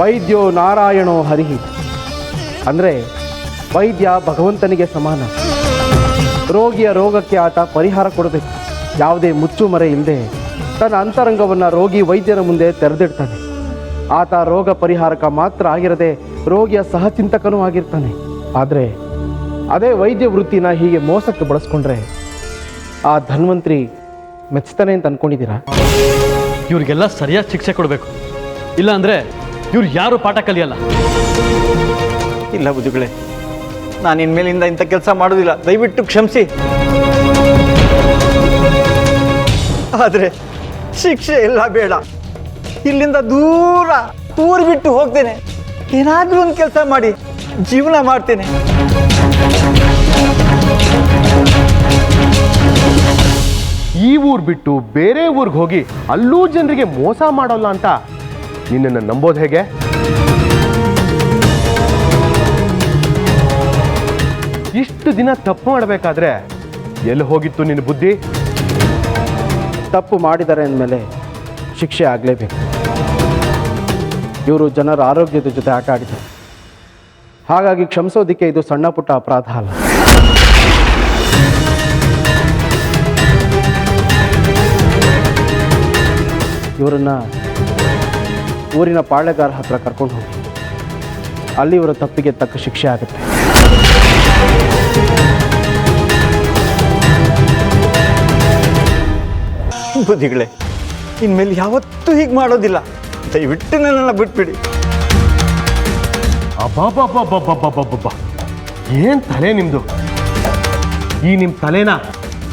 ವೈದ್ಯೋ ನಾರಾಯಣೋ ಹರಿಹಿ. ಅಂದರೆ ವೈದ್ಯ ಭಗವಂತನಿಗೆ ಸಮಾನ. ರೋಗಿಯ ರೋಗಕ್ಕೆ ಆತ ಪರಿಹಾರ ಕೊಡಬೇಕು. ಯಾವುದೇ ಮುಚ್ಚುಮರೆ ಇಲ್ಲದೆ ತನ್ನ ಅಂತರಂಗವನ್ನು ರೋಗಿ ವೈದ್ಯರ ಮುಂದೆ ತೆರೆದಿಡ್ತಾನೆ. ಆತ ರೋಗ ಪರಿಹಾರಕ ಮಾತ್ರ ಆಗಿರದೆ ರೋಗಿಯ ಸಹಚಿಂತಕನೂ ಆಗಿರ್ತಾನೆ. ಆದರೆ ಅದೇ ವೈದ್ಯ ವೃತ್ತಿನ ಹೀಗೆ ಮೋಸಕ್ಕೆ ಬಳಸ್ಕೊಂಡ್ರೆ ಆ ಧನ್ವಂತ್ರಿ ಮೆಚ್ತಾನೆ ಅಂತ ಅನ್ಕೊಂಡಿದ್ದೀರಾ? ಇವರಿಗೆಲ್ಲ ಸರಿಯಾದ ಶಿಕ್ಷೆ ಕೊಡಬೇಕು. ಇಲ್ಲ ಅಂದರೆ ಇವ್ರು ಯಾರು ಪಾಠ ಕಲಿಯಲ್ಲ? ಇಲ್ಲ ಬುದ್ಧಿಗಳೆ ನಾನು ಇನ್ಮೇಲಿಂದ ಇಂಥ ಕೆಲಸ ಮಾಡೋದಿಲ್ಲ. ದಯವಿಟ್ಟು ಕ್ಷಮಿಸಿ. ಆದರೆ ಶಿಕ್ಷೆ ಎಲ್ಲ ಬೇಡ. ಇಲ್ಲಿಂದ ದೂರ ಊರು ಬಿಟ್ಟು ಹೋಗ್ತೇನೆ. ಏನಾದರೂ ಒಂದು ಕೆಲಸ ಮಾಡಿ ಜೀವನ ಮಾಡ್ತೇನೆ. ಈ ಊರು ಬಿಟ್ಟು ಬೇರೆ ಊರಿಗೆ ಹೋಗಿ ಅಲ್ಲೂ ಜನರಿಗೆ ಮೋಸ ಮಾಡೋಲ್ಲ ಅಂತ ನಿನ್ನನ್ನು ನಂಬೋದು ಹೇಗೆ? ಇಷ್ಟು ದಿನ ತಪ್ಪು ಮಾಡಬೇಕಾದ್ರೆ ಎಲ್ಲಿ ಹೋಗಿತ್ತು ನಿನ್ನ ಬುದ್ಧಿ? ತಪ್ಪು ಮಾಡಿದ್ದಾರೆ ಅಂದಮೇಲೆ ಶಿಕ್ಷೆ ಆಗಲೇಬೇಕು. ಇವರು ಜನರ ಆರೋಗ್ಯದ ಜೊತೆ ಆಟ ಆಡಿದ್ದಾರೆ. ಹಾಗಾಗಿ ಕ್ಷಮಿಸೋದಿಕ್ಕೆ ಇದು ಸಣ್ಣ ಪುಟ್ಟ ಅಪರಾಧ ಅಲ್ಲ. ಇವರನ್ನ ಊರಿನ ಪಾಳೆಗಾರ ಹತ್ರ ಕರ್ಕೊಂಡು ಹೋಗಿ. ಅಲ್ಲಿ ಇವರ ತಪ್ಪಿಗೆ ತಕ್ಕ ಶಿಕ್ಷೆ ಆಗುತ್ತೆ. ಬುದ್ಧಿಗಳೇ ಇನ್ಮೇಲೆ ಯಾವತ್ತೂ ಹೀಗೆ ಮಾಡೋದಿಲ್ಲ. ದಯವಿಟ್ಟು ನನ್ನನ್ನು ಬಿಟ್ಬಿಡಿ. ಅಬ್ಬಬ್ಬಬ್ಬಬ್ಬಬ್ಬಬ್ಬಬ್ಬ. ಏನ್ ತಲೆ ನಿಮ್ದು? ಈ ನಿಮ್ಮ ತಲೆನ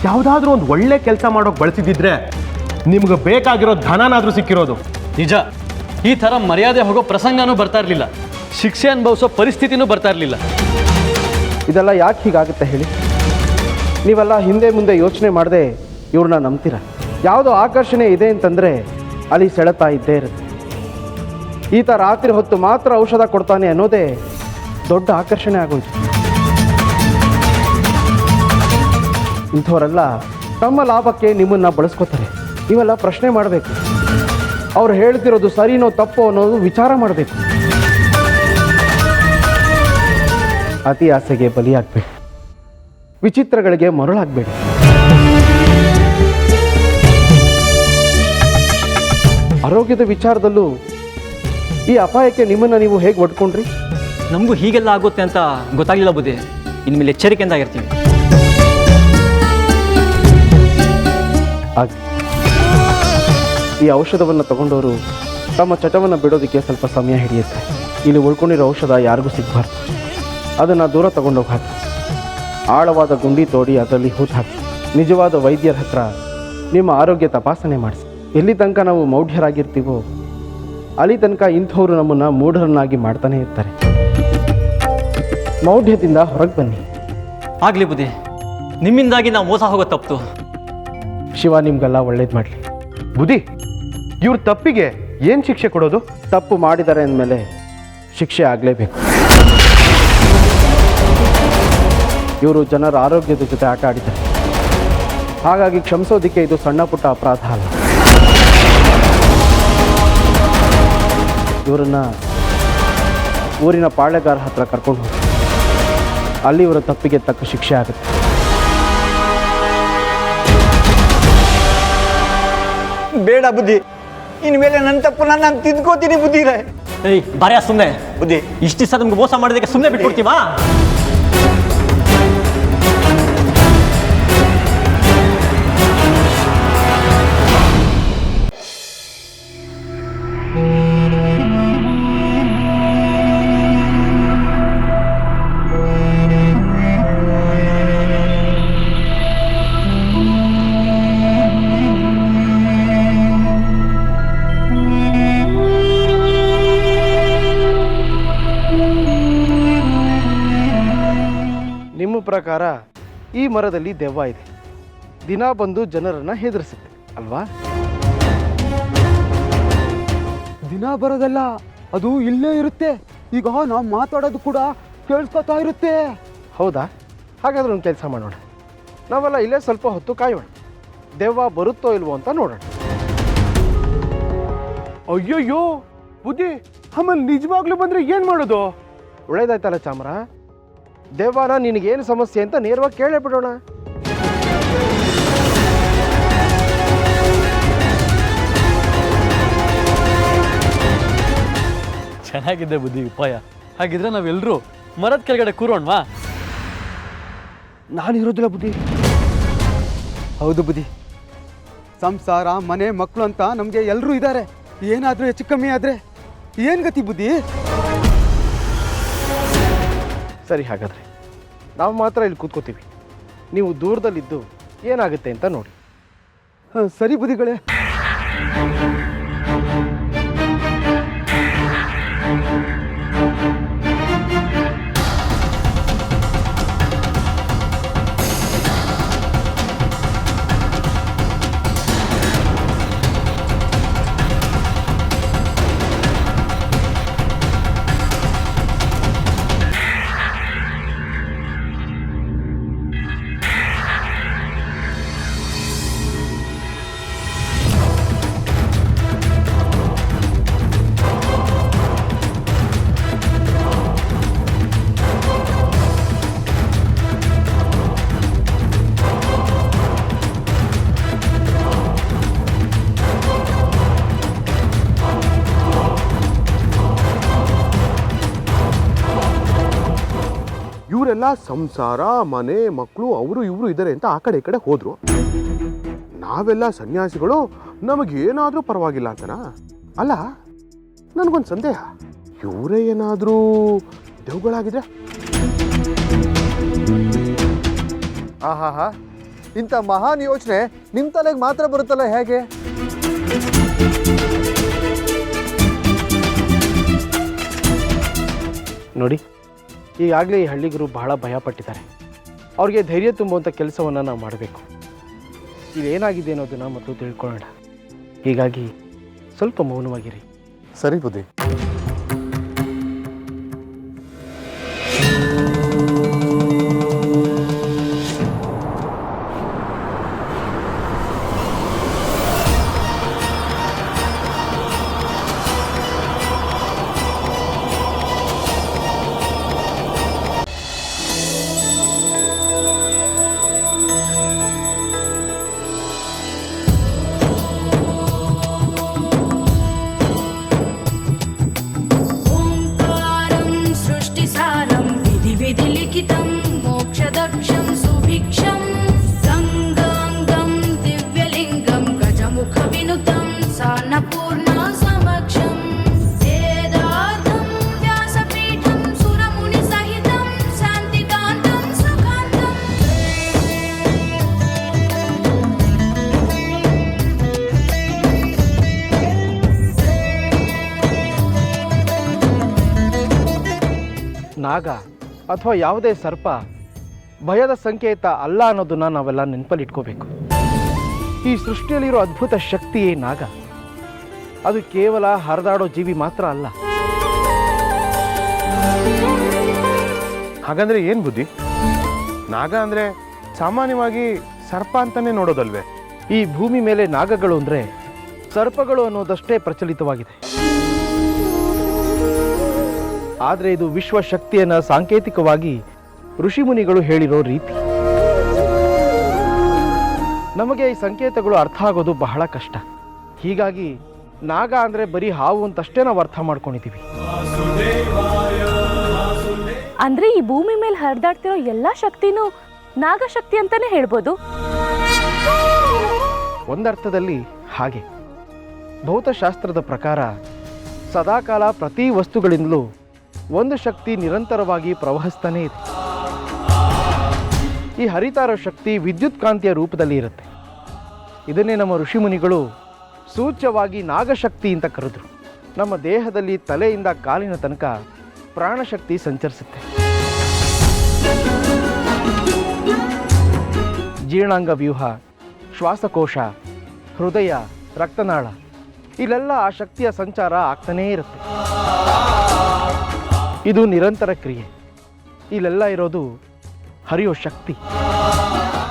ಯಾವುದಾದ್ರೂ ಒಂದು ಒಳ್ಳೆ ಕೆಲಸ ಮಾಡೋಕೆ ಬಳಸಿದಿದ್ರೆ ನಿಮ್ಗೆ ಬೇಕಾಗಿರೋ ಧನನಾದ್ರೂ ಸಿಕ್ಕಿರೋದು. ನಿಜ. ಈ ಥರ ಮರ್ಯಾದೆ ಹೋಗೋ ಪ್ರಸಂಗನೂ ಬರ್ತಾ ಇರಲಿಲ್ಲ. ಶಿಕ್ಷೆ ಅನುಭವಿಸೋ ಪರಿಸ್ಥಿತಿನೂ ಬರ್ತಾ ಇರಲಿಲ್ಲ. ಇದೆಲ್ಲ ಯಾಕೆ ಹೀಗಾಗುತ್ತೆ ಹೇಳಿ? ನೀವೆಲ್ಲ ಹಿಂದೆ ಮುಂದೆ ಯೋಚನೆ ಮಾಡದೆ ಇವ್ರನ್ನ ನಂಬ್ತೀರ? ಯಾವುದೋ ಆಕರ್ಷಣೆ ಇದೆ ಅಂತಂದರೆ ಅಲ್ಲಿ ಸೆಳೆತಾ ಇದ್ದೇ ಇರುತ್ತೆ. ಈತ ರಾತ್ರಿ ಹೊತ್ತು ಮಾತ್ರ ಔಷಧ ಕೊಡ್ತಾನೆ ಅನ್ನೋದೇ ದೊಡ್ಡ ಆಕರ್ಷಣೆ ಆಗೋಯ್ತು. ಇಂಥವರೆಲ್ಲ ತಮ್ಮ ಲಾಭಕ್ಕೆ ನಿಮ್ಮನ್ನು ಬಳಸ್ಕೋತಾರೆ. ನೀವೆಲ್ಲ ಪ್ರಶ್ನೆ ಮಾಡಬೇಕು. ಅವ್ರು ಹೇಳ್ತಿರೋದು ಸರಿನೋ ತಪ್ಪೋ ಅನ್ನೋದು ವಿಚಾರ ಮಾಡಬೇಕು. ಅತಿ ಆಸೆಗೆ ಬಲಿಯಾಗಬೇಡಿ. ವಿಚಿತ್ರಗಳಿಗೆ ಮರುಳಾಗಬೇಡಿ. ಆರೋಗ್ಯದ ವಿಚಾರದಲ್ಲೂ ಈ ಅಪಾಯಕ್ಕೆ ನಿಮ್ಮನ್ನು ನೀವು ಹೇಗೆ ಒಡ್ಕೊಂಡ್ರಿ? ನಮಗೂ ಹೀಗೆಲ್ಲ ಆಗುತ್ತೆ ಅಂತ ಗೊತ್ತಾಗಿಲ್ಲ ಬುದ್ಧಿ. ಇನ್ಮೇಲೆ ಎಚ್ಚರಿಕೆಯಿಂದ ಆಗಿರ್ತೀವಿ. ಆಗ ಈ ಔಷಧವನ್ನು ತಗೊಂಡವರು ತಮ್ಮ ಚಟವನ್ನು ಬಿಡೋದಕ್ಕೆ ಸ್ವಲ್ಪ ಸಮಯ ಹಿಡಿಯುತ್ತೆ. ಇಲ್ಲಿ ಉಳ್ಕೊಂಡಿರೋ ಔಷಧ ಯಾರಿಗೂ ಸಿಗಬಾರ್ದು. ಅದನ್ನು ದೂರ ತಗೊಂಡೋಗಿ ಹಾಕಿ ಆಳವಾದ ಗುಂಡಿ ತೋಡಿ ಅದರಲ್ಲಿ ಹೂತು ಹಾಕಿ ನಿಜವಾದ ವೈದ್ಯರ ಹತ್ರ ನಿಮ್ಮ ಆರೋಗ್ಯ ತಪಾಸಣೆ ಮಾಡಿಸಿ. ಎಲ್ಲಿ ತನಕ ನಾವು ಮೌಢ್ಯರಾಗಿರ್ತೀವೋ ಅಲ್ಲಿ ತನಕ ಇಂಥವರು ನಮ್ಮನ್ನು ಮೂಢರನ್ನಾಗಿ ಮಾಡ್ತಾನೆ ಇರ್ತಾರೆ. ಮೌಢ್ಯದಿಂದ ಹೊರಗೆ ಬನ್ನಿ. ಆಗಲಿ ಬುದ್ಧಿ ನಿಮ್ಮಿಂದಾಗಿ ನಾವು ಮೋಸ ಹೋಗೋ ತಪ್ಪು. ಶಿವ ನಿಮ್ಗೆಲ್ಲ ಒಳ್ಳೇದು ಮಾಡಲಿ. ಬುದ್ಧಿ ಇವ್ರ ತಪ್ಪಿಗೆ ಏನು ಶಿಕ್ಷೆ ಕೊಡೋದು? ತಪ್ಪು ಮಾಡಿದ್ದಾರೆ ಅಂದಮೇಲೆ ಶಿಕ್ಷೆ ಆಗಲೇಬೇಕು. ಇವರು ಜನರ ಆರೋಗ್ಯದ ಜೊತೆ ಆಟ ಆಡಿದ್ದಾರೆ. ಹಾಗಾಗಿ ಕ್ಷಮಿಸೋದಿಕ್ಕೆ ಇದು ಸಣ್ಣ ಪುಟ್ಟ ಅಪರಾಧ ಅಲ್ಲ. ಇವರನ್ನ ಊರಿನ ಪಾಳೆಗಾರ ಹತ್ರ ಕರ್ಕೊಂಡು ಹೋಗಿ. ಅಲ್ಲಿ ಇವರ ತಪ್ಪಿಗೆ ತಕ್ಕ ಶಿಕ್ಷೆ ಆಗುತ್ತೆ. ಬೇಡ ಬುದ್ಧಿ. ಇನ್ಮೇಲೆ ನನ್ನ ತಪ್ಪು ನಾನು ತಿದ್ಕೋತೀನಿ ಬುದ್ಧಿ ಏಯ್ ಬರ್ಯಾ ಸುಮ್ಮನೆ ಬುದ್ಧಿ. ಇಷ್ಟು ದಿವಸ ನಮ್ಗೆ ಮೋಸ ಮಾಡೋದಕ್ಕೆ ಸುಮ್ಮನೆ ಬಿಟ್ಕೊಡ್ತೀವಾ ಪ್ರಕಾರ ಈ ಮರದಲ್ಲಿ ದೆವ್ವ ಇದೆ. ದಿನ ಬಂದು ಜನರನ್ನು ಹೆದರಿಸುತ್ತೆ ಅಲ್ವಾ? ದಿನ ಬರೋದಲ್ಲ ಅದು ಇಲ್ಲೇ ಇರುತ್ತೆ. ಈಗ ನಾವು ಮಾತಾಡೋದು ಕೂಡ ಕೇಳಿಸ್ಕೊತಾ ಇರುತ್ತೆ. ಹೌದಾ? ಹಾಗಾದ್ರೆ ಒಂದು ಕೆಲಸ ಮಾಡೋಣ. ನಾವೆಲ್ಲ ಇಲ್ಲೇ ಸ್ವಲ್ಪ ಹೊತ್ತು ಕಾಯೋಣ. ದೆವ್ವ ಬರುತ್ತೋ ಇಲ್ವೋ ಅಂತ ನೋಡೋಣ. ಅಯ್ಯಯ್ಯೋ ಬುದ್ಧಿ ಆಮೇಲೆ ನಿಜವಾಗ್ಲೂ ಬಂದ್ರೆ ಏನ್ ಮಾಡೋದು? ಒಳ್ಳೇದಾಯ್ತಲ್ಲ ಚಾಮರ. ದೇವಾನ ನಿನಗೇನು ಸಮಸ್ಯೆ ಅಂತ ನೇರವಾಗಿ ಕೇಳೇ ಬಿಡೋಣ. ಚೆನ್ನಾಗಿದೆ ಬುದ್ಧಿ ಉಪಾಯ. ಹಾಗಿದ್ರೆ ನಾವೆಲ್ಲರೂ ಮರದ ಕೆಳಗಡೆ ಕೂರೋಣವಾ? ನಾನು ಇರೋದಿಲ್ಲ ಬುದ್ಧಿ. ಹೌದು ಬುದ್ಧಿ. ಸಂಸಾರ ಮನೆ ಮಕ್ಕಳು ಅಂತ ನಮಗೆ ಎಲ್ಲರೂ ಇದ್ದಾರೆ. ಏನಾದರೂ ಹೆಚ್ಚು ಕಮ್ಮಿ ಆದರೆ ಏನು ಗತಿ ಬುದ್ಧಿ? ಸರಿ ಹಾಗಾದರೆ ನಾವು ಮಾತ್ರ ಇಲ್ಲಿ ಕೂತ್ಕೋತೀವಿ. ನೀವು ದೂರದಲ್ಲಿದ್ದು ಏನಾಗುತ್ತೆ ಅಂತ ನೋಡಿ. ಹಾಂ ಸರಿ ಬುದ್ಧಿಗಳೇ. ಸಂಸಾರ ಮನೆ ಮಕ್ಕಳು ಅವರು ಇವರು ಇದ್ದಾರೆ ಅಂತ ಆ ಕಡೆ ಈ ಕಡೆ ಹೋದರು. ನಾವೆಲ್ಲ ಸನ್ಯಾಸಿಗಳು ನಮಗೇನಾದರೂ ಪರವಾಗಿಲ್ಲ ಅಂತನಾ? ಅಲ್ಲ ನನಗೊಂದು ಸಂದೇಹ. ಇವರೇ ಏನಾದರೂ ದೇವುಗಳಾಗಿದ್ರೆ? ಆಹಾಹಾ ಇಂಥ ಮಹಾನ್ ಯೋಚನೆ ನಿಮ್ಮ ತಲೆಗೆ ಮಾತ್ರ ಬರುತ್ತಲ್ಲ ಹೇಗೆ? ನೋಡಿ ಈಗಾಗಲೇ ಈ ಹಳ್ಳಿಗರು ಬಹಳ ಭಯಪಟ್ಟಿದ್ದಾರೆ. ಅವ್ರಿಗೆ ಧೈರ್ಯ ತುಂಬುವಂಥ ಕೆಲಸವನ್ನು ನಾವು ಮಾಡಬೇಕು. ಇದೇನಾಗಿದೆ ಅನ್ನೋದನ್ನು ಮತ್ತು ತಿಳ್ಕೊಳ್ಳೋಣ. ಹೀಗಾಗಿ ಸ್ವಲ್ಪ ಮೌನವಾಗಿರಿ. ಸರಿ ಬುದ್ಧಿ ನಾಗ ಅಥವಾ ಯಾವುದೇ ಸರ್ಪ ಭಯದ ಸಂಕೇತ ಅಲ್ಲ ಅನ್ನೋದನ್ನ ನಾವೆಲ್ಲ ನೆನಪಲ್ಲಿ ಇಟ್ಕೋಬೇಕು ಈ ಸೃಷ್ಟಿಯಲ್ಲಿರೋ ಅದ್ಭುತ ಶಕ್ತಿಯೇ ನಾಗ. ಅದು ಕೇವಲ ಹರಿದಾಡೋ ಜೀವಿ ಮಾತ್ರ ಅಲ್ಲ. ಹಾಗಂದ್ರೆ ಏನ್ ಬುದ್ಧಿ? ನಾಗ ಅಂದ್ರೆ ಸಾಮಾನ್ಯವಾಗಿ ಸರ್ಪ ಅಂತಾನೆ ನೋಡೋದಲ್ವೇ? ಈ ಭೂಮಿ ಮೇಲೆ ನಾಗಗಳು ಅಂದರೆ ಸರ್ಪಗಳು ಅನ್ನೋದಷ್ಟೇ ಪ್ರಚಲಿತವಾಗಿದೆ. ಆದರೆ ಇದು ವಿಶ್ವ ಶಕ್ತಿಯನ್ನು ಸಾಂಕೇತಿಕವಾಗಿ ಋಷಿಮುನಿಗಳು ಹೇಳಿರೋ ರೀತಿ. ನಮಗೆ ಈ ಸಂಕೇತಗಳು ಅರ್ಥ ಆಗೋದು ಬಹಳ ಕಷ್ಟ. ಹೀಗಾಗಿ ನಾಗ ಅಂದರೆ ಬರೀ ಹಾವು ಅಂತಷ್ಟೇ ನಾವು ಅರ್ಥ ಮಾಡ್ಕೊಂಡಿದ್ದೀವಿ ಅಂದ್ರೆ ಈ ಭೂಮಿ ಮೇಲೆ ಹರಿದಾಡ್ತಿರೋ ಎಲ್ಲಾ ಶಕ್ತಿನೂ ನಾಗಶಕ್ತಿ ಅಂತಾನೆ ಹೇಳ್ಬೋದು. ಒಂದರ್ಥದಲ್ಲಿ ಹಾಗೆ. ಭೌತಶಾಸ್ತ್ರದ ಪ್ರಕಾರ ಸದಾಕಾಲ ಪ್ರತಿ ವಸ್ತುಗಳಿಂದಲೂ ಒಂದು ಶಕ್ತಿ ನಿರಂತರವಾಗಿ ಪ್ರವಹಿಸ್ತಾನೇ ಇದೆ. ಈ ಹರಿತಾರ ಶಕ್ತಿ ವಿದ್ಯುತ್ ಕಾಂತಿಯ ರೂಪದಲ್ಲಿ ಇರುತ್ತೆ. ಇದನ್ನೇ ನಮ್ಮ ಋಷಿಮುನಿಗಳು ಸೂಚ್ಯವಾಗಿ ನಾಗಶಕ್ತಿ ಅಂತ ಕರೆದ್ರು. ನಮ್ಮ ದೇಹದಲ್ಲಿ ತಲೆಯಿಂದ ಕಾಲಿನ ತನಕ ಪ್ರಾಣಶಕ್ತಿ ಸಂಚರಿಸುತ್ತೆ. ಜೀರ್ಣಾಂಗ ವ್ಯೂಹ, ಶ್ವಾಸಕೋಶ, ಹೃದಯ, ರಕ್ತನಾಳ, ಇಲ್ಲೆಲ್ಲ ಆ ಶಕ್ತಿಯ ಸಂಚಾರ ಆಗ್ತಾನೇ ಇರುತ್ತೆ. ಇದು ನಿರಂತರ ಕ್ರಿಯೆ. ಇಲ್ಲೆಲ್ಲ ಇರೋದು ಹರಿಯೋ ಶಕ್ತಿ.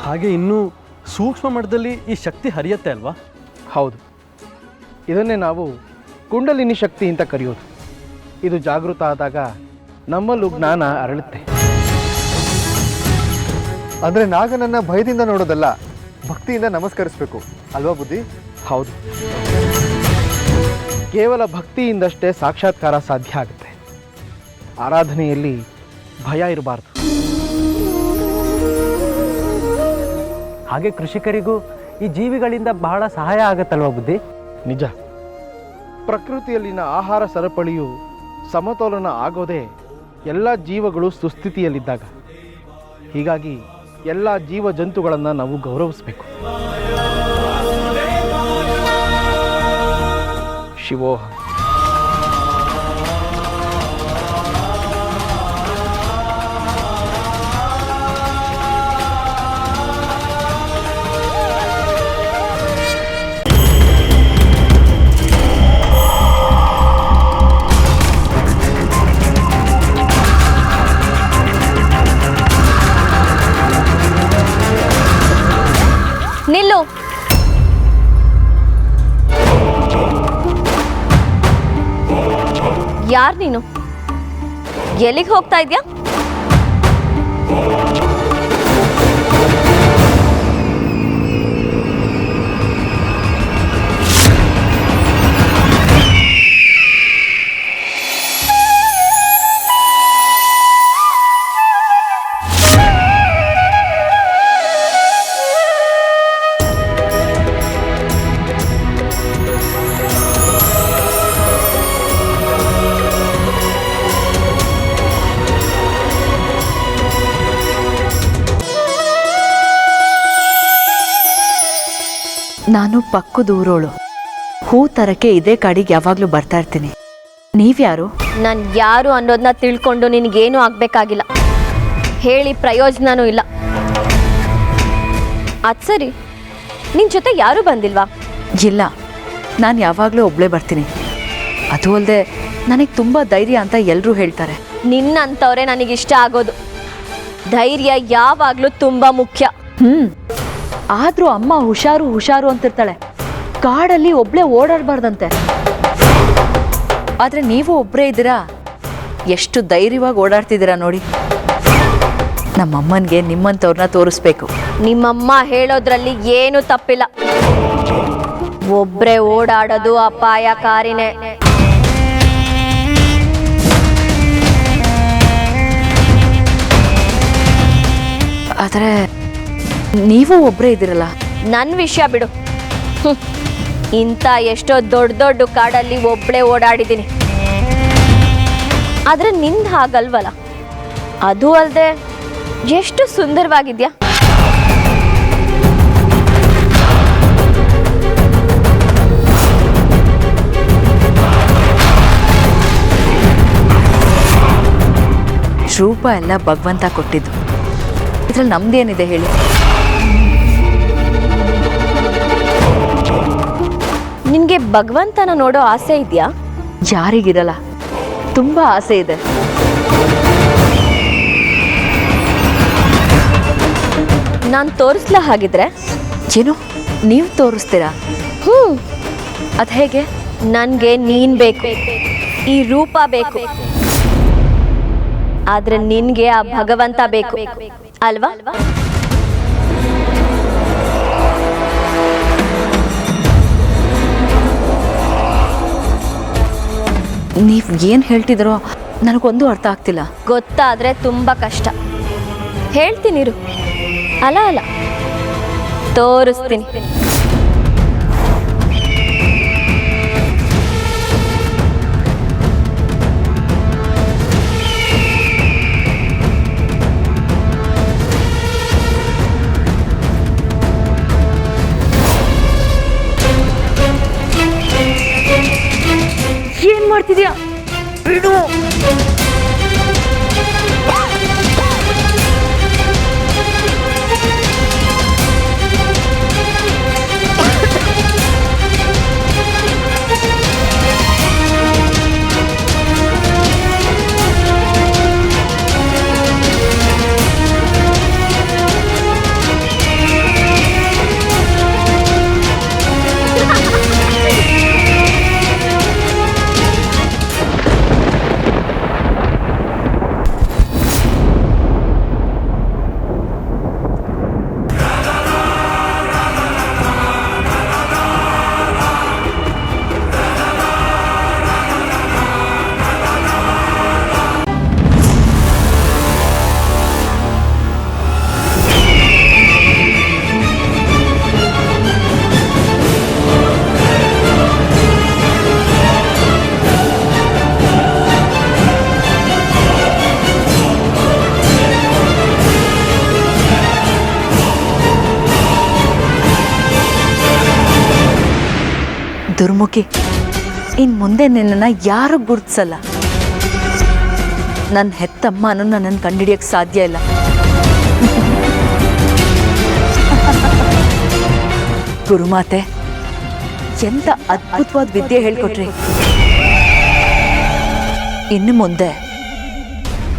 ಹಾಗೆ ಇನ್ನೂ ಸೂಕ್ಷ್ಮ ಮಟ್ಟದಲ್ಲಿ ಈ ಶಕ್ತಿ ಹರಿಯತ್ತೆ ಅಲ್ವಾ? ಹೌದು. ಇದನ್ನೇ ನಾವು ಕುಂಡಲಿನಿ ಶಕ್ತಿ ಅಂತ ಕರೆಯೋದು. ಇದು ಜಾಗೃತ ಆದಾಗ ನಮ್ಮಲ್ಲೂ ಜ್ಞಾನ ಅರಳುತ್ತೆ. ಅಂದರೆ ನಾಗನನ್ನು ಭಯದಿಂದ ನೋಡೋದಲ್ಲ ಭಕ್ತಿಯಿಂದ ನಮಸ್ಕರಿಸಬೇಕು. ಅಲ್ವಾ ಬುದ್ಧಿ? ಹೌದು. ಕೇವಲ ಭಕ್ತಿಯಿಂದಷ್ಟೇ ಸಾಕ್ಷಾತ್ಕಾರ ಸಾಧ್ಯ ಆಗುತ್ತೆ. ಆರಾಧನೆಯಲ್ಲಿ ಭಯ ಇರಬಾರ್ದು. ಹಾಗೆ ಕೃಷಿಕರಿಗೂ ಈ ಜೀವಿಗಳಿಂದ ಬಹಳ ಸಹಾಯ ಆಗತ್ತಲ್ವ ಬುದ್ಧಿ? ನಿಜ. ಪ್ರಕೃತಿಯಲ್ಲಿನ ಆಹಾರ ಸರಪಳಿಯು ಸಮತೋಲನ ಆಗೋದೇ ಎಲ್ಲ ಜೀವಗಳು ಸುಸ್ಥಿತಿಯಲ್ಲಿದ್ದಾಗ. ಹೀಗಾಗಿ ಎಲ್ಲ ಜೀವ ಜಂತುಗಳನ್ನು ನಾವು ಗೌರವಿಸಬೇಕು. ಶಿವೋಹ. ನಿಲ್ಲು. ಯಾರು ನೀನು? ಎಲ್ಲಿಗೆ ಹೋಗ್ತಾ ಇದ್ಯಾ? ನಾನು ಪಕ್ಕದೂರೋಳು ಹೂ ತರಕ್ಕೆ ಇದೇ ಕಾಡಿಗೆ ಯಾವಾಗಲೂ ಬರ್ತಾ ಇರ್ತೀನಿ. ನೀವ್ಯಾರು ನಾನು ಯಾರು ಅನ್ನೋದನ್ನ ತಿಳ್ಕೊಂಡು ನಿನಗೇನು ಆಗ್ಬೇಕಾಗಿಲ್ಲ. ಹೇಳಿ ಪ್ರಯೋಜನನೂ ಇಲ್ಲ. ಅದು ಸರಿ. ನಿನ್ ಜೊತೆ ಯಾರು ಬಂದಿಲ್ವಾ? ಇಲ್ಲ. ನಾನು ಯಾವಾಗಲೂ ಒಬ್ಳೆ ಬರ್ತೀನಿ. ಅದು ಅಲ್ಲದೆ ನನಗೆ ತುಂಬ ಧೈರ್ಯ ಅಂತ ಎಲ್ಲರೂ ಹೇಳ್ತಾರೆ. ನಿನ್ನಂಥವ್ರೆ ನನಗಿಷ್ಟ ಆಗೋದು. ಧೈರ್ಯ ಯಾವಾಗಲೂ ತುಂಬ ಮುಖ್ಯ. ಹ್ಞೂ ಆದರೂ ಅಮ್ಮ ಹುಷಾರು ಹುಷಾರು ಅಂತಿರ್ತಾಳೆ. ಕಾಡಲ್ಲಿ ಒಬ್ಳೇ ಓಡಾಡಬಾರ್ದಂತೆ. ಆದರೆ ನೀವು ಒಬ್ಬರೇ ಇದ್ದೀರಾ? ಎಷ್ಟು ಧೈರ್ಯವಾಗಿ ಓಡಾಡ್ತಿದ್ದೀರಾ ನೋಡಿ. ನಮ್ಮಮ್ಮನಿಗೆ ನಿಮ್ಮಂಥವ್ರನ್ನ ತೋರಿಸ್ಬೇಕು. ನಿಮ್ಮಮ್ಮ ಹೇಳೋದ್ರಲ್ಲಿ ಏನು ತಪ್ಪಿಲ್ಲ. ಒಬ್ರೆ ಓಡಾಡೋದು ಅಪಾಯಕಾರಿನೇ. ಆದರೆ ನೀವು ಒಬ್ಬರೇ ಇದ್ದೀರಲ್ಲ? ನನ್ನ ವಿಷಯ ಬಿಡು. ಹ್ಮ್. ಇಂಥ ಎಷ್ಟೋ ದೊಡ್ಡ ದೊಡ್ಡ ಕಾಡಲ್ಲಿ ಒಬ್ಬಳೇ ಓಡಾಡಿದ್ದೀನಿ. ಆದರೆ ನಿಂದ ಹಾಗಲ್ವಲ್ಲ? ಅದು ಅಲ್ಲದೆ ಎಷ್ಟು ಸುಂದರವಾಗಿದ್ಯಾ? ರೂಪ ಎಲ್ಲ ಭಗವಂತ ಕೊಟ್ಟಿದ್ದು. ಇದ್ರಲ್ಲಿ ನಮ್ದೇನಿದೆ ಹೇಳಿ? ನಿನ್ಗೆ ಭಗವಂತನ ನೋಡೋ ಆಸೆ ಇದೆಯಾ? ಯಾರಿಗಿರಲ್ಲ ತುಂಬಾ ಆಸೆ ಇದೆ. ನಾನು ತೋರಿಸ್ಲ ಹಾಗಿದ್ರೆ? ಏನು? ನೀವು ತೋರಿಸ್ತೀರಾ? ಹ್ಮ್ ಅದು ಹೇಗೆ? ನನಗೆ ನೀನ್ ಬೇಕು. ಈ ರೂಪ ಬೇಕು. ಆದ್ರೆ ನಿನ್ಗೆ ಆ ಭಗವಂತ ಬೇಕು. ಅಲ್ವಾ? ನೀವು ಏನು ಹೇಳ್ತಿದ್ರೋ ನನಗೊಂದು ಅರ್ಥ ಆಗ್ತಿಲ್ಲ. ಗೊತ್ತಾದ್ರೆ ತುಂಬಾ ಕಷ್ಟ. ಹೇಳ್ತೀನಿರು ಅಲ್ಲ ಅಲ್ಲ. ತೋರಿಸ್ತೀನಿ. ದುರ್ಮುಖಿ. ಇನ್ ಮುಂದೆ ನಿನ್ನನ್ನು ಯಾರು ಗುರ್ತಿಸಲ್ಲ. ನನ್ನ ಹೆತ್ತಮ್ಮನೂ ನನ್ನನ್ನು ಕಂಡುಹಿಡಿಯಕ್ ಸಾಧ್ಯ ಇಲ್ಲ. ಗುರುಮಾತೆ, ಎಂತ ಅದ್ಭುತವಾದ ವಿದ್ಯೆ ಹೇಳ್ಕೊಟ್ರಿ. ಇನ್ನು ಮುಂದೆ,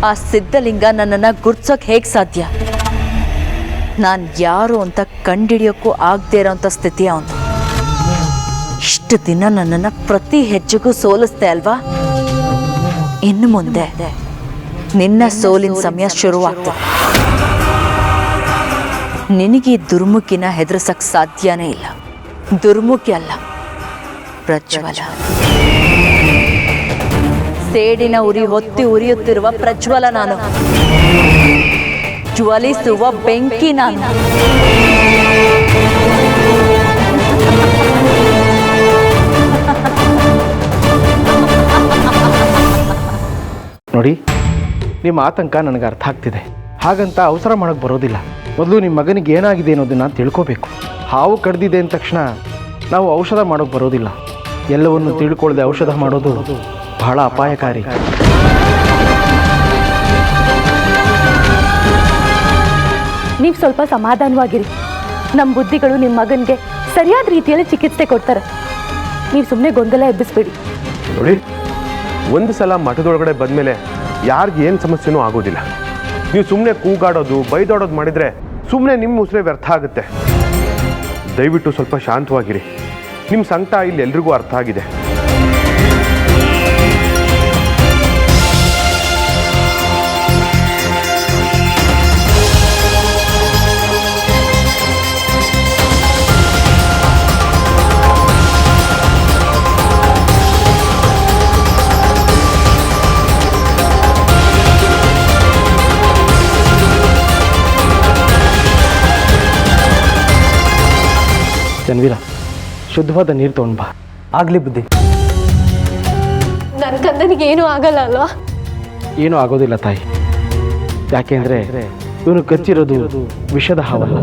ಆ ಸಿದ್ಧಲಿಂಗ ನನ್ನನ್ನು ಗುರ್ತಿಸೋಕೆ ಹೇಗೆ ಸಾಧ್ಯ? ನಾನು ಯಾರು ಅಂತ ಕಂಡಿಡಿಯೋಕ್ಕೂ ಆಗದೇ ಇರೋಂಥ ಸ್ಥಿತಿ ಅವನು. ಇಷ್ಟು ದಿನ ನನ್ನನ್ನು ಪ್ರತಿ ಹೆಜ್ಜೆಗೂ ಸೋಲಿಸ್ದೆ ಅಲ್ವಾ? ಇನ್ನು ಮುಂದೆ ನಿನ್ನ ಸೋಲಿನ ಸಮಯ ಶುರುವಾಗ್ತದೆ. ನಿನಗೆ ಈ ದುರ್ಮುಖಿನ ಹೆದರ್ಸಕ್ ಸಾಧ್ಯನೇ ಇಲ್ಲ. ದುರ್ಮುಖಿ ಅಲ್ಲ, ಪ್ರಜ್ವಲ. ಸೇಡಿನ ಉರಿ, ಹೊತ್ತಿ ಉರಿಯುತ್ತಿರುವ ಪ್ರಜ್ವಲ ನಾನು. ಜ್ವಲಿಸುವ ಬೆಂಕಿ ನಾನು. ನೋಡಿ ನಿಮ್ಮ ಆತಂಕ ನನಗೆ ಅರ್ಥ ಆಗ್ತಿದೆ. ಹಾಗಂತ ಅವಸರ ಮಾಡೋಕ್ಕೆ ಬರೋದಿಲ್ಲ. ಮೊದಲು ನಿಮ್ಮ ಮಗನಿಗೆ ಏನಾಗಿದೆ ಅನ್ನೋದನ್ನು ತಿಳ್ಕೋಬೇಕು. ಹಾವು ಕಡ್ದಿದೆ ಅಂದ ತಕ್ಷಣ ನಾವು ಔಷಧ ಮಾಡೋಕ್ಕೆ ಬರೋದಿಲ್ಲ. ಎಲ್ಲವನ್ನು ತಿಳ್ಕೊಳ್ಳದೆ ಔಷಧ ಮಾಡೋದು ಬಹಳ ಅಪಾಯಕಾರಿ. ನೀವು ಸ್ವಲ್ಪ ಸಮಾಧಾನವಾಗಿರಿ. ನಮ್ಮ ಬುದ್ಧಿಗಳು ನಿಮ್ಮ ಮಗನಿಗೆ ಸರಿಯಾದ ರೀತಿಯಲ್ಲಿ ಚಿಕಿತ್ಸೆ ಕೊಡ್ತಾರೆ. ನೀವು ಸುಮ್ಮನೆ ಗೊಂದಲ ಎಬ್ಬಿಸ್ಬೇಡಿ. ನೋಡಿ ಒಂದು ಸಲ ಮಠದೊಳಗಡೆ ಬಂದಮೇಲೆ ಯಾರಿಗೆ ಏನು ಸಮಸ್ಯೆನೂ ಆಗೋದಿಲ್ಲ. ನೀವು ಸುಮ್ಮನೆ ಕೂಗಾಡೋದು, ಬೈದಾಡೋದು ಮಾಡಿದರೆ ಸುಮ್ಮನೆ ನಿಮ್ಮ ಉಸಿರೇ ವ್ಯರ್ಥ ಆಗುತ್ತೆ. ದಯವಿಟ್ಟು ಸ್ವಲ್ಪ ಶಾಂತವಾಗಿರಿ. ನಿಮ್ಮ ಸಂಕಟ ಇಲ್ಲಿ ಎಲ್ರಿಗೂ ಅರ್ಥ ಆಗಿದೆ. ಜನ್ವೀರ ಶುದ್ಧವಾದ ನೀರು ತಗೊಂಡ್ ಬಾ. ಆಗ್ಲಿ ಬುದ್ಧಿ. ನನ್ನ ಕಂದನಿಗೆ ಏನೂ ಆಗಲ್ಲ ಅಲ್ವಾ? ಏನೂ ಆಗೋದಿಲ್ಲ ತಾಯಿ. ಯಾಕೆಂದ್ರೆ ಇವನು ಕಚ್ಚಿರೋದು ವಿಷದ ಹಾವಲ್ಲ.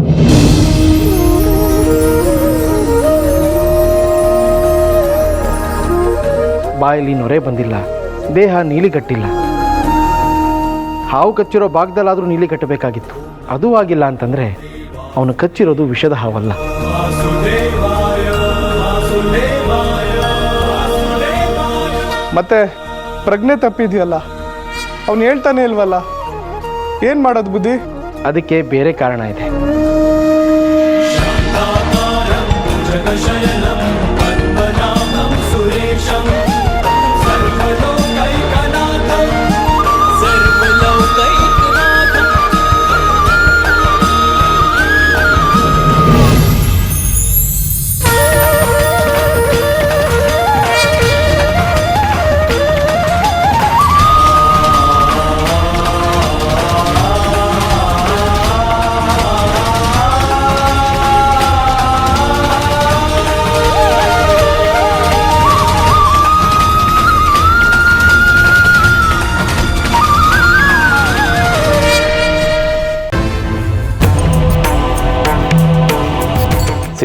ಬಾಯಲ್ಲಿ ನೊರೆ ಬಂದಿಲ್ಲ ದೇಹ ನೀಲಿ ಕಟ್ಟಿಲ್ಲ ಹಾವು ಕಚ್ಚಿರೋ ಭಾಗದಲ್ಲಾದರೂ ನೀಲಿ ಕಟ್ಟಬೇಕಾಗಿತ್ತು. ಅದು ಆಗಿಲ್ಲ ಅಂತಂದ್ರೆ ಅವನು ಕಚ್ಚಿರೋದು ವಿಷದ ಹಾವಲ್ಲ. ಮತ್ತೆ ಪ್ರಜ್ಞೆ ತಪ್ಪಿದೆಯಲ್ಲ? ಅವನು ಹೇಳ್ತಾನೆ ಇಲ್ವಲ್ಲ? ಏನು ಮಾಡೋದು ಬುದ್ಧಿ? ಅದಕ್ಕೆ ಬೇರೆ ಕಾರಣ ಇದೆ.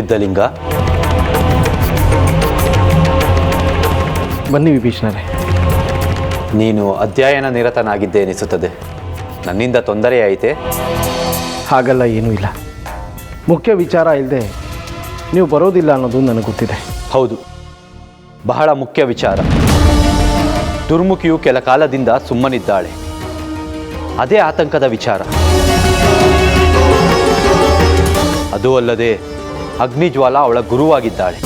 ಸಿದ್ಧಲಿಂಗ. ಬನ್ನಿ ವಿಭೀಷಣರೇ. ನೀನು ಅಧ್ಯಯನ ನಿರತನಾಗಿದ್ದೆ ಎನಿಸುತ್ತದೆ ನನ್ನಿಂದ ತೊಂದರೆ ತೊಂದರೆಯಾಯಿತೆ ಹಾಗಲ್ಲ ಏನೂ ಇಲ್ಲ. ಮುಖ್ಯ ವಿಚಾರ ಇಲ್ಲದೆ ನೀವು ಬರೋದಿಲ್ಲ ಅನ್ನೋದು ನನಗೆ ಗೊತ್ತಿದೆ. ಹೌದು ಬಹಳ ಮುಖ್ಯ ವಿಚಾರ. ದುರ್ಮುಖಿಯು ಕೆಲ ಕಾಲದಿಂದ ಸುಮ್ಮನಿದ್ದಾಳೆ. ಅದೇ ಆತಂಕದ ವಿಚಾರ. ಅದೂ ಅಲ್ಲದೆ ಅಗ್ನಿಜ್ವಾಲ ಅವಳ ಗುರುವಾಗಿದ್ದಾಳೆ.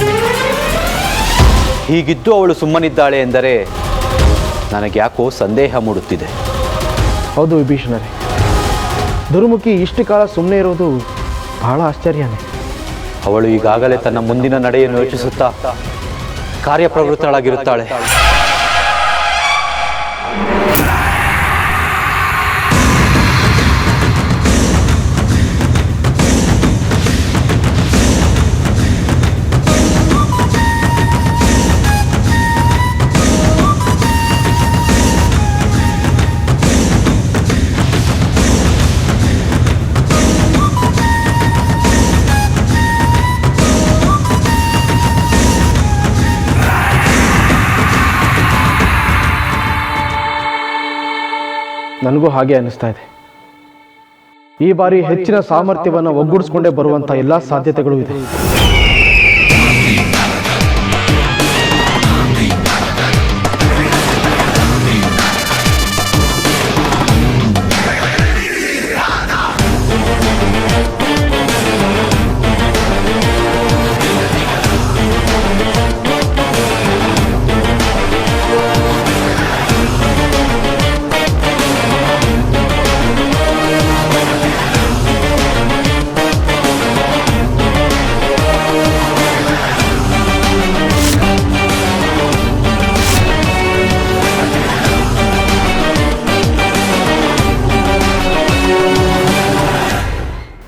ಹೀಗಿದ್ದು ಅವಳು ಸುಮ್ಮನಿದ್ದಾಳೆ ಎಂದರೆ ನನಗೆ ಯಾಕೋ ಸಂದೇಹ ಮೂಡುತ್ತಿದೆ. ಹೌದು ವಿಭೀಷಣರೇ. ದುರ್ಮುಖಿ ಇಷ್ಟು ಕಾಲ ಸುಮ್ಮನೆ ಇರೋದು ಬಹಳ ಆಶ್ಚರ್ಯನೇ. ಅವಳು ಈಗಾಗಲೇ ತನ್ನ ಮುಂದಿನ ನಡೆಯನ್ನು ಯೋಚಿಸುತ್ತಾ ಕಾರ್ಯಪ್ರವೃತ್ತಳಾಗಿರುತ್ತಾಳೆ. ನನಗೂ ಹಾಗೆ ಅನ್ನಿಸ್ತಾ ಇದೆ. ಈ ಬಾರಿ ಹೆಚ್ಚಿನ ಸಾಮರ್ಥ್ಯವನ್ನು ಒಗ್ಗೂಡಿಸ್ಕೊಂಡೇ ಬರುವಂಥ ಎಲ್ಲ ಸಾಧ್ಯತೆಗಳು ಇದೆ.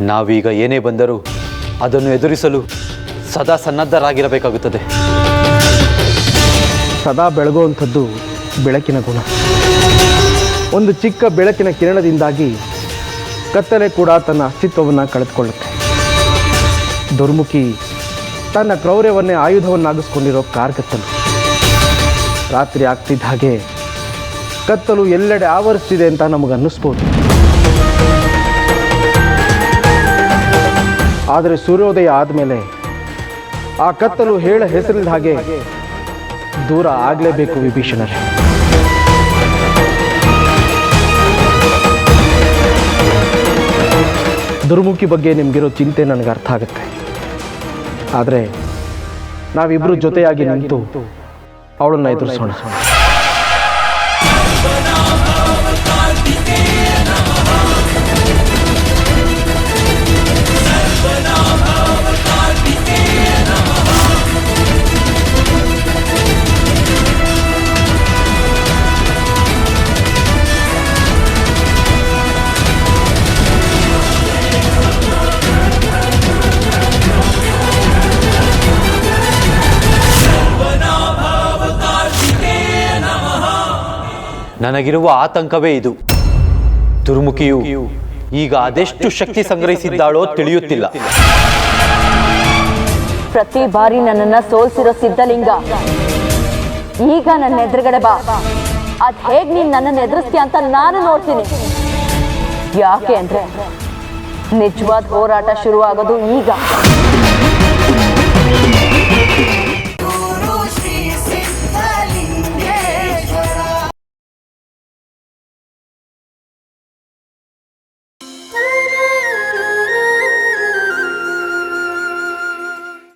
ನಾವೀಗ ಏನೇ ಬಂದರೂ ಅದನ್ನು ಎದುರಿಸಲು ಸದಾ ಸನ್ನದ್ಧರಾಗಿರಬೇಕಾಗುತ್ತದೆ. ಸದಾ ಬೆಳಗುವಂಥದ್ದು ಬೆಳಕಿನ ಗುಣ. ಒಂದು ಚಿಕ್ಕ ಬೆಳಕಿನ ಕಿರಣದಿಂದಾಗಿ ಕತ್ತಲೆ ಕೂಡ ತನ್ನ ಅಸ್ತಿತ್ವವನ್ನು ಕಳೆದುಕೊಳ್ಳುತ್ತೆ. ದುರ್ಮುಖಿ ತನ್ನ ಕ್ರೌರ್ಯವನ್ನೇ ಆಯುಧವನ್ನಾಗಿಸ್ಕೊಂಡಿರೋ ಕಾರ್ಗತ್ತಲು ರಾತ್ರಿ ಆಗ್ತಿದ್ದ ಹಾಗೆ ಕತ್ತಲು ಎಲ್ಲೆಡೆ ಆವರಿಸ್ತಿದೆ ಅಂತ ನಮಗನ್ನಿಸ್ಬೋದು. ಆದರೆ ಸೂರ್ಯೋದಯ ಆದಮೇಲೆ ಆ ಕತ್ತಲು ಹೇಳ ಹೆಸರಿದ ಹಾಗೆ ದೂರ ಆಗಲೇಬೇಕು ವಿಭೀಷಣರೇ. ದುರ್ಮುಖಿ ಬಗ್ಗೆ ನಿಮಗಿರೋ ಚಿಂತೆ ನನಗೆ ಅರ್ಥ ಆಗುತ್ತೆ. ಆದರೆ ನಾವಿಬ್ಬರು ಜೊತೆಯಾಗಿ ನಿಂತು ಅವಳನ್ನು ಎದುರಿಸೋಣ. ನನಗಿರುವ ಆತಂಕವೇ ಇದು. ದುರ್ಮುಖಿಯು ಈಗ ಅದೆಷ್ಟು ಶಕ್ತಿ ಸಂಗ್ರಹಿಸಿದ್ದಾಳೋ ತಿಳಿಯುತ್ತಿಲ್ಲ. ಪ್ರತಿ ಬಾರಿ ನನ್ನನ್ನ ಸೋಲ್ಸಿರೋ ಸಿದ್ಧಲಿಂಗ. ಈಗ ನನ್ನ ಎದುರುಗಡೆ ಬಾ. ಅದ್ ಹೇಗ್ ನೀನ್ ನನ್ನನ್ನು ಎದುರಿಸ್ತೀಯ ಅಂತ ನಾನು ನೋಡ್ತೀನಿ. ಯಾಕೆ ಅಂದ್ರೆ ನಿಜವಾದ ಹೋರಾಟ ಶುರುವಾಗೋದು ಈಗ.